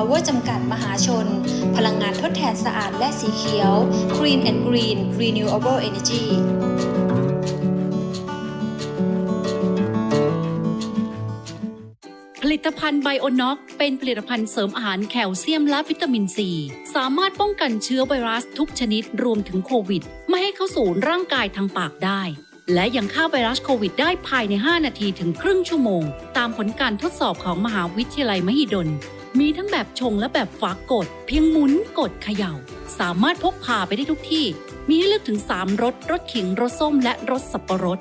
าวเวอร์จำกัดมหาชน พลังงานทดแทนสะอาดและสีเขียว Green and Green Renewable Energy ผลิตภัณฑ์ไบโอน็อกเป็นผลิตภัณฑ์เสริมอาหารแคลเซียมและวิตามินซี สามารถป้องกันเชื้อไวรัสทุกชนิดรวมถึงโควิด ไม่ให้เข้าสู่ร่างกายทางปากได้ และยังฆ่าไวรัสโควิดได้ภายใน 5 นาทีถึงครึ่งชั่วโมง ตามผลการทดสอบของมหาวิทยาลัยมหิดล มีทั้งแบบชงและแบบฝากกดเพียงหมุนกดเขย่า สามารถพกพาไปได้ทุกที่ มีให้เลือกถึง 3รสรสขิงรสส้มและรสสับปะรด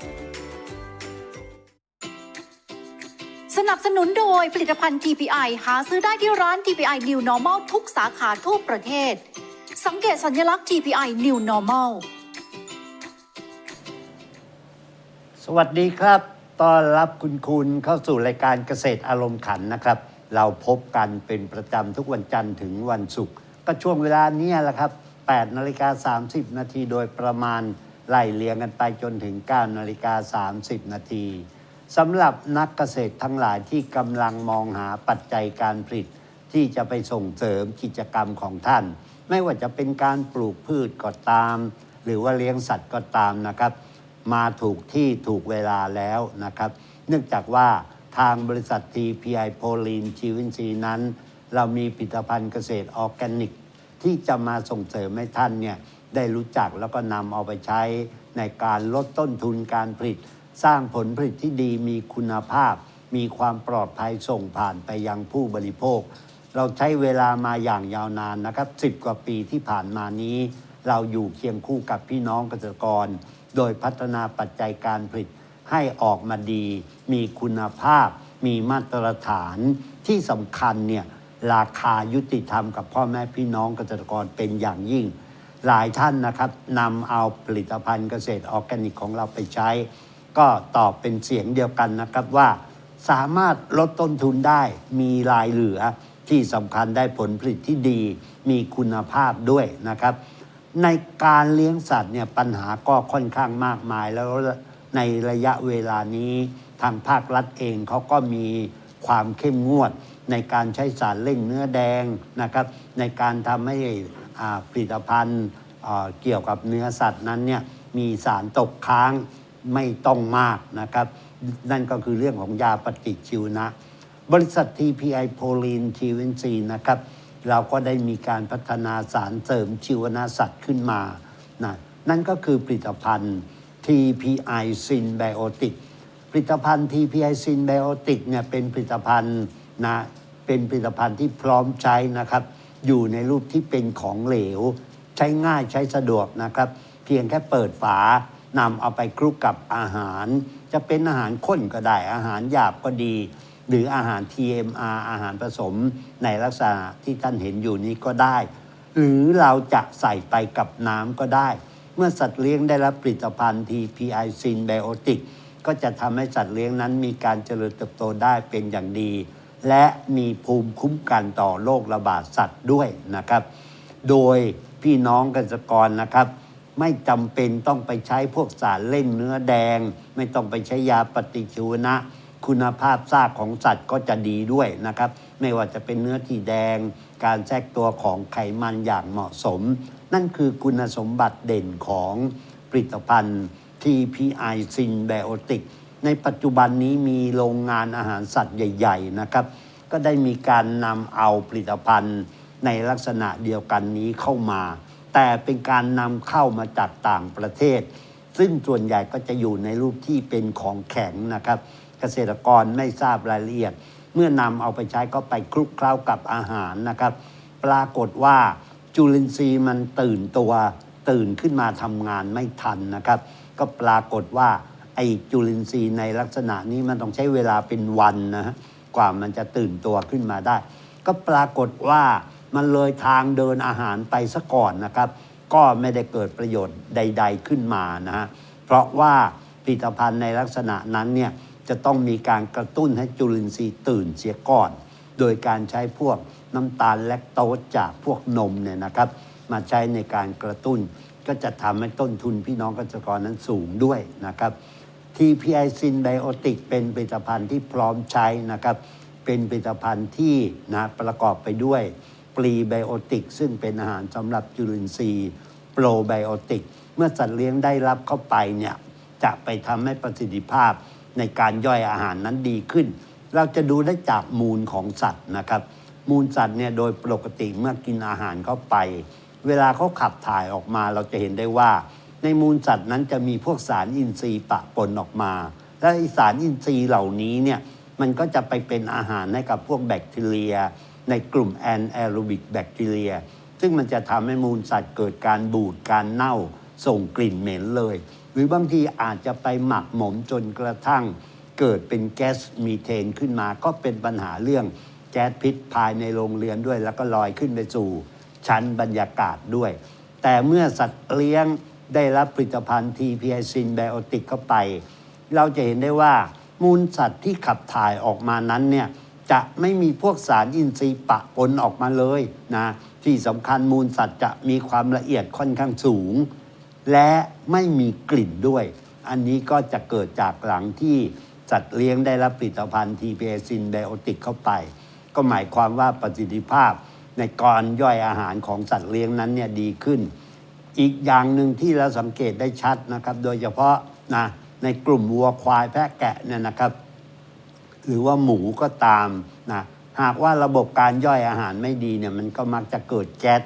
สนับสนุนโดยผลิตภัณฑ์ TPI หาซื้อได้ที่ร้าน TPI New Normal ทุกสาขาทั่วประเทศ สังเกตสัญลักษณ์ TPI New Normal สวัสดีครับ ต้อนรับคุณคุณเข้าสู่รายการเกษตรอารมณ์ขันนะครับ เราพบกันเป็นประจำทุกวันจันทร์ถึงวันศุกร์ก็ช่วงเวลาเนี้แหละครับ8นาฬิกา30 นาทีโดยประมาณไล่เลียงกันไปจนถึง9นาฬิกา30 นาทีสำหรับนักเกษตรทั้งหลายที่กำลังมองหาปัจจัยการผลิต ที่จะไปส่งเสริมกิจกรรมของท่าน ไม่ว่าจะเป็นการปลูกพืชก็ตาม หรือว่าเลี้ยงสัตว์ก็ตามนะครับ มาถูกที่ถูกเวลาแล้วนะครับ เนื่องจากว่า ทางบริษัท TPI โพลีนชีวินซีนั้น เรามีผลิตภัณฑ์เกษตรออร์แกนิก ที่จะมาส่งเสริมให้ท่านเนี่ยได้รู้จักแล้วก็นำเอาไปใช้ในการลดต้นทุนการผลิต สร้างผลผลิตที่ดีมีคุณภาพ มีความปลอดภัยส่งผ่านไปยังผู้บริโภค เราใช้เวลามาอย่างยาวนานนะครับ 10 กว่าปีที่ผ่านมานี้ เราอยู่เคียงคู่กับพี่น้องเกษตรกร โดยพัฒนาปัจจัยการผลิต ให้ออกมาดี มีคุณภาพ มีมาตรฐานที่สำคัญเนี่ยราคายุติธรรมกับพ่อแม่พี่น้องเกษตรกรเป็นอย่างยิ่ง หลายท่านนะครับนำเอาผลิตภัณฑ์เกษตรออร์แกนิกของเราไปใช้ ก็ตอบเป็นเสียงเดียวกันนะครับว่า สามารถลดต้นทุนได้ มีรายเหลือที่สำคัญได้ผลผลิตที่ดี มีคุณภาพด้วยนะครับ ในการเลี้ยงสัตว์เนี่ยปัญหาก็ค่อนข้างมากมายแล้ว ในระยะเวลานี้ ทางภาครัฐเองเขาก็มีความเข้มงวดในการใช้สารเร่งเนื้อแดงนะครับ ในการทำให้อาผลิตภัณฑ์เกี่ยวกับเนื้อสัตว์นั้นเนี่ยมีสารตกค้างไม่ต้องมากนะครับ นั่นก็คือเรื่องของยาปฏิชีวนะ บริษัท TPI โพลีนทีวินซีนะครับ เราก็ได้มีการพัฒนาสารเสริมชีวนะสัตว์ขึ้นมานะนั่นก็คือผลิตภัณฑ์ TPI Synbiotic ผลิตภัณฑ์ TPI Synbiotic เนี่ยเป็นผลิตภัณฑ์นะเป็นผลิตภัณฑ์ที่พร้อมใช้นะครับ อยู่ในรูปที่เป็นของเหลว ใช้ง่ายใช้สะดวกนะครับ เพียงแค่เปิดฝานำเอาไปคลุกกับอาหาร จะเป็นอาหารข้นก็ได้ อาหารหยาบก็ดี หรืออาหาร TMR อาหารผสมในลักษณะที่ท่านเห็นอยู่นี้ก็ได้ หรือเราจะใส่ไปกับน้ำก็ได้ มื่อสัตว์เลี้ยงได้รับผลิตภัณฑ์ TPI Synbiotic ก็จะทำให้สัตว์เลี้ยงนั้นมีการเจริญเติบโตได้เป็นอย่างดี และมีภูมิคุ้มกันต่อโรคระบาดสัตว์ด้วยนะครับ โดยพี่น้องเกษตรกรนะครับ ไม่จำเป็นต้องไปใช้พวกสารเล่งเนื้อแดง ไม่ต้องไปใช้ยาปฏิชีวนะ คุณภาพซากของสัตว์ก็จะดีด้วยนะครับ ไม่ว่าจะเป็นเนื้อที่แดง การแทรกตัวของไขมันอย่างเหมาะสม นั่นคือคุณสมบัติเด่นของผลิตภัณฑ์ TPI Synbiotic ในปัจจุบันนี้มีโรงงานอาหารสัตว์ใหญ่ ๆ นะครับ ก็ได้มีการนำเอาผลิตภัณฑ์ในลักษณะเดียวกันนี้เข้ามา แต่เป็นการนำเข้ามาจากต่างประเทศ ซึ่งส่วนใหญ่ก็จะอยู่ในรูปที่เป็นของแข็งนะครับ เกษตรกรไม่ทราบรายละเอียด มื่อนำเอาไปใช้ก็ไปคลุกเคล้ากับอาหารนะครับ ปรากฏว่าจุลินทรีย์มันตื่นตัวตื่นขึ้นมาทำงานไม่ทันนะครับ ก็ปรากฏว่าไอจุลินทรีย์ในลักษณะนี้มันต้องใช้เวลาเป็นวันนะฮะกว่ามันจะตื่นตัวขึ้นมาได้ ก็ปรากฏว่ามันเลยทางเดินอาหารไปซะก่อนนะครับ ก็ไม่ได้เกิดประโยชน์ใด ๆขึ้นมานะฮะเพราะว่าผลิตภัณฑ์ในลักษณะนั้นเนี่ย จะต้องมีการกระตุ้นให้จุลินทรีย์ตื่นเสียก่อน โดยการใช้พวกน้ำตาลแลคโตสจากพวกนมเนี่ยนะครับ มาใช้ในการกระตุ้น ก็จะทำให้ต้นทุนพี่น้องเกษตรกรนั้นสูงด้วยนะครับ TPI Synbiotic เป็นผลิตภัณฑ์ที่พร้อมใช้นะครับ เป็นผลิตภัณฑ์ที่นะประกอบไปด้วยปรีไบโอติกซึ่งเป็นอาหารสำหรับจุลินทรีย์ โปรไบโอติก เมื่อสัตว์เลี้ยงได้รับเข้าไปเนี่ยจะไปทำให้ประสิทธิภาพ ในการย่อยอาหารนั้นดีขึ้น เราจะดูได้จากมูลของสัตว์นะครับ มูลสัตว์เนี่ยโดยปกติเมื่อกินอาหารเข้าไป เวลาเขาขับถ่ายออกมาเราจะเห็นได้ว่า ในมูลสัตว์นั้นจะมีพวกสารอินทรีย์ปะปนออกมา และสารอินทรีย์เหล่านี้เนี่ยมันก็จะไปเป็นอาหารให้กับพวกแบคทีเรีย ในกลุ่มแอนแอโรบิกแบคทีเรียซึ่งมันจะทำให้มูลสัตว์เกิดการบูดการเน่าส่งกลิ่นเหม็นเลย หรือบางทีอาจจะไปหมักหมมจนกระทั่ง เกิดเป็นแก๊สมีเทนขึ้นมา ก็เป็นปัญหาเรื่องแก๊สพิษภายในโรงเรือนด้วย แล้วก็ลอยขึ้นไปสู่ชั้นบรรยากาศด้วย แต่เมื่อสัตว์เลี้ยงได้รับผลิตภัณฑ์ TPI ซินไบโอติกเข้าไป เราจะเห็นได้ว่ามูลสัตว์ที่ขับถ่ายออกมานั้นเนี่ยจะไม่มีพวกสารอินทรีย์ปะปนออกมาเลยนะที่สำคัญมูลสัตว์จะมีความละเอียดค่อนข้างสูง และไม่มีกลิ่นด้วย อันนี้ก็จะเกิดจากหลังที่สัตว์เลี้ยงได้รับผลิตภัณฑ์ TPA ซินไบโอติกเข้าไป ก็หมายความว่าประสิทธิภาพในการย่อยอาหารของสัตว์เลี้ยงนั้นเนี่ยดีขึ้น อีกอย่างหนึ่งที่เราสังเกตได้ชัดนะครับ โดยเฉพาะนะในกลุ่มวัวควายแพะแกะเนี่ยนะครับ หรือว่าหมูก็ตามนะหากว่าระบบการย่อยอาหารไม่ดีเนี่ยมันก็มักจะเกิดแก๊ส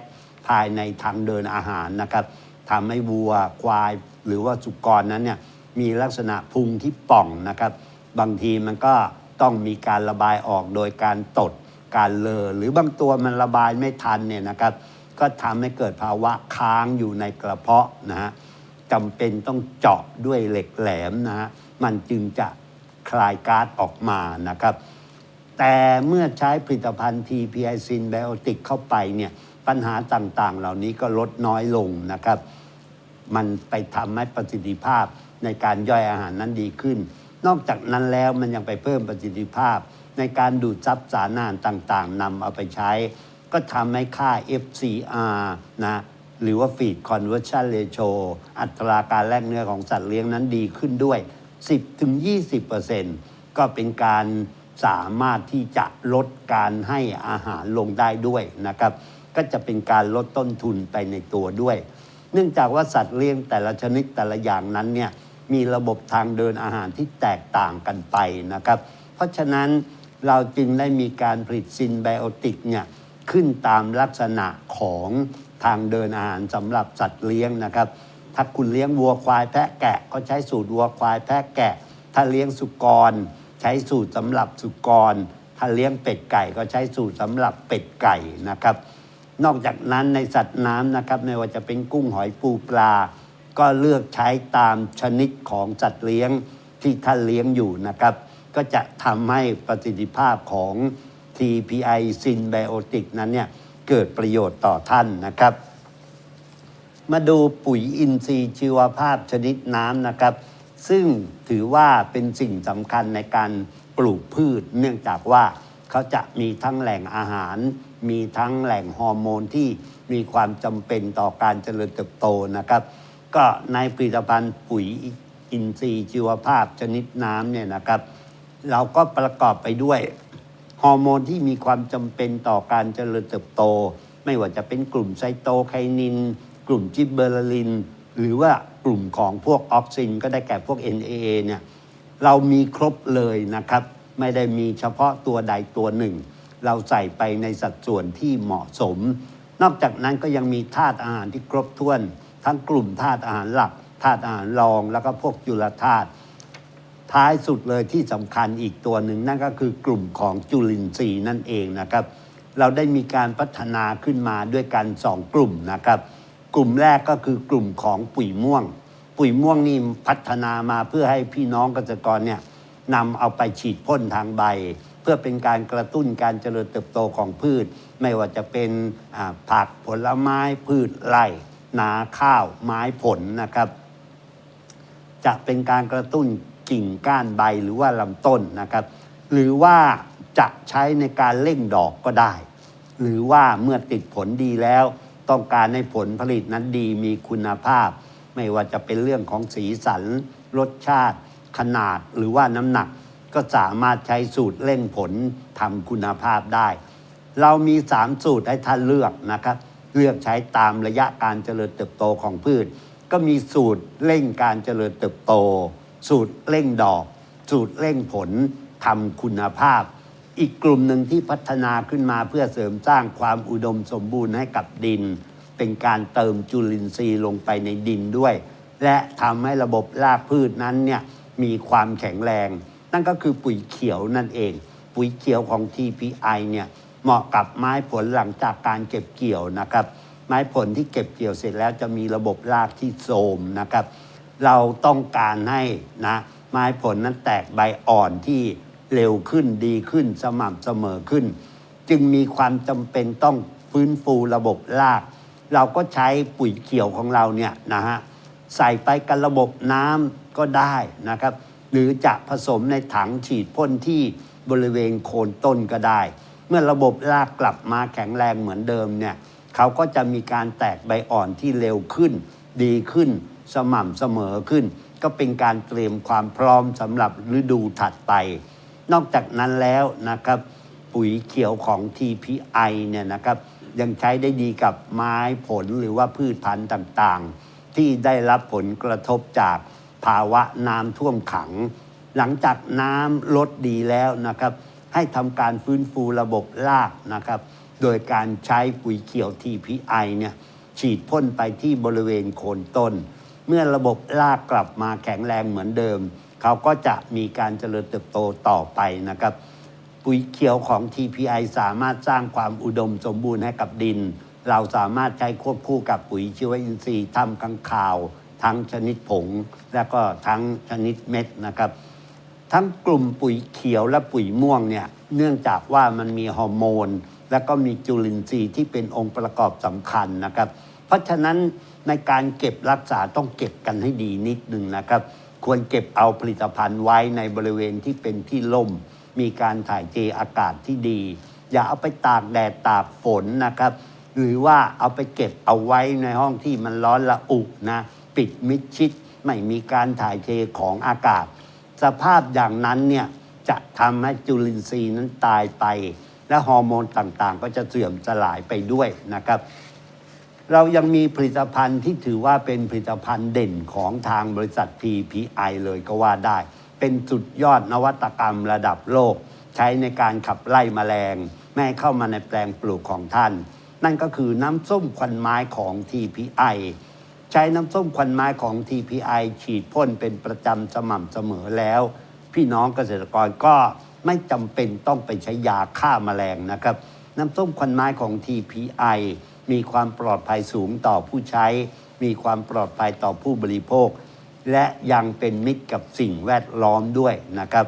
ภายในทางเดินอาหารนะครับ ทำให้วัวควาย หรือว่าสุกรนั้นเนี่ยมีลักษณะพุงที่ป่องนะครับ บางทีมันก็ต้องมีการระบายออกโดยการตดการเลอหรือบางตัวมันระบายไม่ทันเนี่ยนะครับ ก็ทำให้เกิดภาวะค้างอยู่ในกระเพาะนะฮะจำเป็นต้องเจาะด้วยเหล็กแหลมนะฮะมันจึงจะคลายก๊าซออกมานะครับ แต่เมื่อใช้ผลิตภัณฑ์ TPI ซินไบโอติกเข้าไปเนี่ย ปัญหาต่างๆ เหล่านี้ก็ลดน้อยลงนะครับ มันไปทำให้ประสิทธิภาพในการย่อยอาหารนั้นดีขึ้น นอกจากนั้นแล้วมันยังไปเพิ่มประสิทธิภาพ ในการดูดซับสารอาหารต่างๆนำเอาไปใช้ ก็ทำให้ค่า FCR นะหรือว่า Feed Conversion Ratio อัตราการแลกเนื้อของสัตว์เลี้ยงนั้นดีขึ้นด้วย 10-20%ก็เป็นการสามารถที่จะลดการให้อาหารลงได้ด้วยนะครับ ก็จะเป็นการลดต้นทุนไปในตัวด้วย เนื่องจากว่าสัตว์เลี้ยงแต่ละชนิดแต่ละอย่างนั้นเนี่ยมีระบบทางเดินอาหารที่แตกต่างกันไปนะครับ เพราะฉะนั้นเราจึงได้มีการผลิตซินไบโอติกเนี่ยขึ้นตามลักษณะของทางเดินอาหารสำหรับสัตว์เลี้ยงนะครับ ถ้าคุณเลี้ยงวัวควายแพะแกะก็ใช้สูตรวัวควายแพะแกะ ถ้าเลี้ยงสุกร ใช้สูตรสำหรับสุกร ถ้าเลี้ยงเป็ดไก่ก็ใช้สูตรสำหรับเป็ดไก่นะครับ นอกจากนั้นในสัตว์น้ำนะครับไม่ว่าจะเป็นกุ้งหอยปูปลา ก็เลือกใช้ตามชนิดของสัตว์เลี้ยงที่ท่านเลี้ยงอยู่นะครับ ก็จะทำให้ประสิทธิภาพของ TPI ซินไบโอติกนั้นเนี่ยเกิดประโยชน์ต่อท่านนะครับ มาดูปุ๋ยอินทรีย์ชีวภาพชนิดน้ำนะครับ ซึ่งถือว่าเป็นสิ่งสำคัญในการปลูกพืช เนื่องจากว่าเขาจะมีทั้งแหล่งอาหาร มีทั้งแหล่งฮอร์โมนที่มีความจำเป็นต่อการเจริญเติบโตนะครับ ก็ในผลิตภัณฑ์ปุ๋ยอินทรีย์ชีวภาพชนิดน้ำเนี่ยนะครับ เราก็ประกอบไปด้วยฮอร์โมนที่มีความจำเป็นต่อการเจริญเติบโต ไม่ว่าจะเป็นกลุ่มไซโตไคนิน กลุ่มจิบเบอร์ลิน หรือว่ากลุ่มของพวกออกซิน ก็ได้แก่พวก NAA เนี่ยเรามีครบเลยนะครับ ไม่ได้มีเฉพาะตัวใดตัวหนึ่ง เราใส่ไปในสัดส่วนที่เหมาะสม นอกจากนั้นก็ยังมีธาตุอาหารที่ครบถ้วน ทั้งกลุ่มธาตุอาหารหลักธาตุอาหารรองแล้วก็พวกจุลธาตุท้ายสุดเลยที่สำคัญอีกตัวหนึ่งนั่นก็คือกลุ่มของจุลินทรีย์นั่นเองนะครับ เราได้มีการพัฒนาขึ้นมาด้วยกันสองกลุ่มนะครับ กลุ่มแรกก็คือกลุ่มของปุ๋ยม่วง ปุ๋ยม่วงนี่พัฒนามาเพื่อให้พี่น้องเกษตรกรเนี่ยนำเอาไปฉีดพ่นทางใบ เพื่อเป็นการกระตุ้นการเจริญเติบโตของพืช ไม่ว่าจะเป็นผักผลไม้พืชไร่นาข้าวไม้ผลนะครับ จะเป็นการกระตุ้นกิ่งก้านใบหรือว่าลำต้นนะครับ หรือว่าจะใช้ในการเร่งดอกก็ได้ หรือว่าเมื่อติดผลดีแล้ว ต้องการให้ผลผลิตนั้นดีมีคุณภาพ ไม่ว่าจะเป็นเรื่องของสีสัน รสชาติ ขนาดหรือว่าน้ำหนัก ก็สามารถใช้สูตรเร่งผลทำคุณภาพได้ เรามี 3 สูตรให้ท่านเลือกนะครับ เลือกใช้ตามระยะการเจริญเติบโตของพืช ก็มีสูตรเร่งการเจริญเติบโต สูตรเร่งดอก สูตรเร่งผลทำคุณภาพ อีกกลุ่มหนึ่งที่พัฒนาขึ้นมาเพื่อเสริมสร้างความอุดมสมบูรณ์ให้กับดิน เป็นการเติมจุลินทรีย์ลงไปในดินด้วย และทำให้ระบบรากพืชนั้นเนี่ยมีความแข็งแรง นั่นก็คือปุ๋ยเขียวนั่นเอง ปุ๋ยเขียวของ TPI เนี่ยเหมาะกับไม้ผลหลังจากการเก็บเกี่ยวนะครับ ไม้ผลที่เก็บเกี่ยวเสร็จแล้วจะมีระบบรากที่โทรมนะครับ เราต้องการให้นะไม้ผลนั้นแตกใบอ่อนที่เร็วขึ้นดีขึ้นสม่ำเสมอขึ้น จึงมีความจำเป็นต้องฟื้นฟูระบบราก เราก็ใช้ปุ๋ยเขียวของเราเนี่ยนะฮะใส่ไปกับระบบน้ำก็ได้นะครับ หรือจะผสมในถังฉีดพ่นที่บริเวณโคนต้นก็ได้ เมื่อระบบรากกลับมาแข็งแรงเหมือนเดิมเนี่ยเขาก็จะมีการแตกใบอ่อนที่เร็วขึ้น ดีขึ้น สม่ำเสมอขึ้น ก็เป็นการเตรียมความพร้อมสำหรับฤดูถัดไป นอกจากนั้นแล้วนะครับ ปุ๋ยเขียวของ TPI เนี่ยนะครับยังใช้ได้ดีกับไม้ผลหรือว่าพืชพันธุ์ต่างๆ ที่ได้รับผลกระทบจาก ภาวะน้ำท่วมขัง หลังจากน้ำลดดีแล้วนะครับ ให้ทำการฟื้นฟูระบบรากนะครับ โดยการใช้ปุ๋ยเขียว TPI เนี่ยฉีดพ่นไปที่บริเวณโคนต้น เมื่อระบบรากกลับมาแข็งแรงเหมือนเดิม เขาก็จะมีการเจริญเติบโตต่อไปนะครับ ปุ๋ยเขียวของ TPI สามารถสร้างความอุดมสมบูรณ์ให้กับดิน เราสามารถใช้ควบคู่กับปุ๋ยชีวอินทรีย์ทำข้างข่าว ทั้งชนิดผง และก็ทั้งชนิดเม็ดนะครับ ทั้งกลุ่มปุ๋ยเขียวและปุ๋ยม่วงเนี่ยเนื่องจากว่ามันมีฮอร์โมน และก็มีจุลินทรีย์ที่เป็นองค์ประกอบสำคัญนะครับ เพราะฉะนั้นในการเก็บรักษาต้องเก็บกันให้ดีนิดหนึ่งนะครับ ควรเก็บเอาผลิตภัณฑ์ไว้ในบริเวณที่เป็นที่ล่ม มีการถ่ายเทอากาศที่ดี อย่าเอาไปตากแดดตากฝนนะครับ หรือว่าเอาไปเก็บเอาไว้ในห้องที่มันร้อนละอุนะ ปิดมิดชิด ไม่มีการถ่ายเทของอากาศ สภาพอย่างนั้นเนี่ยจะทำให้จุลินทรีย์นั้นตายไป และฮอร์โมนต่างๆ ก็จะเสื่อมสลายไปด้วยนะครับ เรายังมีผลิตภัณฑ์ที่ถือว่าเป็นผลิตภัณฑ์เด่นของทางบริษัท TPI เลยก็ว่าได้ เป็นสุดยอดนวัตกรรมระดับโลก ใช้ในการขับไล่แมลงไม่ให้เข้ามาในแปลงปลูกของท่าน นั่นก็คือน้ำส้มควันไม้ของ TPI ใช้น้ำส้มควันไม้ของ TPI ฉีดพ่นเป็นประจำสม่ำเสมอแล้ว พี่น้องเกษตรกรก็ไม่จำเป็นต้องไปใช้ยาฆ่าแมลงนะครับ น้ำส้มควันไม้ของ TPI มีความปลอดภัยสูงต่อผู้ใช้ มีความปลอดภัยต่อผู้บริโภค และยังเป็นมิตรกับสิ่งแวดล้อมด้วยนะครับ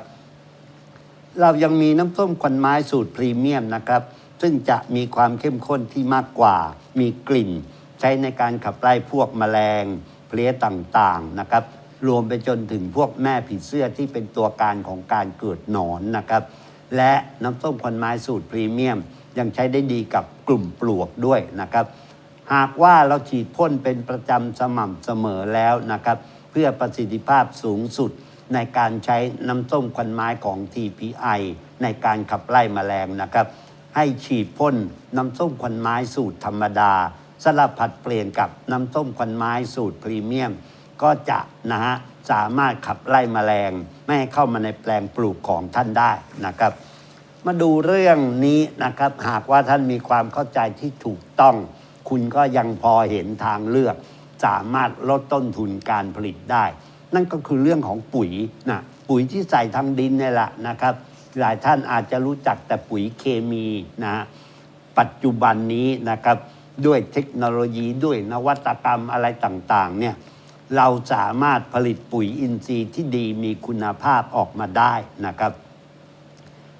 เรายังมีน้ำส้มควันไม้สูตรพรีเมียมนะครับ ซึ่งจะมีความเข้มข้นที่มากกว่า มีกลิ่น ใช้ในการขับไล่พวกแมลงเพลี้ยต่างๆนะครับ รวมไปจนถึงพวกแม่ผีเสื้อที่เป็นตัวการของการเกิดหนอนนะครับ และน้ำส้มควันไม้สูตรพรีเมียม ยังใช้ได้ดีกับกลุ่มปลวกด้วยนะครับ หากว่าเราฉีดพ่นเป็นประจำสม่ำเสมอแล้วนะครับ เพื่อประสิทธิภาพสูงสุดในการใช้น้ำส้มควันไม้ของ TPI ในการขับไล่แมลงนะครับ ให้ฉีดพ่นน้ำส้มควันไม้สูตรธรรมดา สลับผัดเปลี่ยนกับน้ำส้มควันไม้สูตรพรีเมียม ก็จะนะฮะสามารถขับไล่แมลง ไม่ให้เข้ามาในแปลงปลูกของท่านได้นะครับ มาดูเรื่องนี้นะครับ หากว่าท่านมีความเข้าใจที่ถูกต้อง คุณก็ยังพอเห็นทางเลือก สามารถลดต้นทุนการผลิตได้ นั่นก็คือเรื่องของปุ๋ยนะปุ๋ยที่ใส่ทางดินเนี่ยแหละนะครับ หลายท่านอาจจะรู้จักแต่ปุ๋ยเคมีนะฮะปัจจุบันนี้นะครับ ด้วยเทคโนโลยีด้วยนวัตกรรมอะไรต่างๆเนี่ยเราสามารถผลิตปุ๋ยอินทรีย์ที่ดีมีคุณภาพออกมาได้นะครับ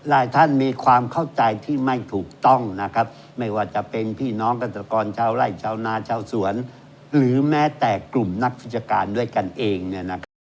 หลายท่านมีความเข้าใจที่ไม่ถูกต้องนะครับ ไม่ว่าจะเป็นพี่น้องเกษตรกรชาวไร่ชาวนาชาวสวน หรือแม้แต่กลุ่มนักวิชาการด้วยกันเองเนี่ยนะครับ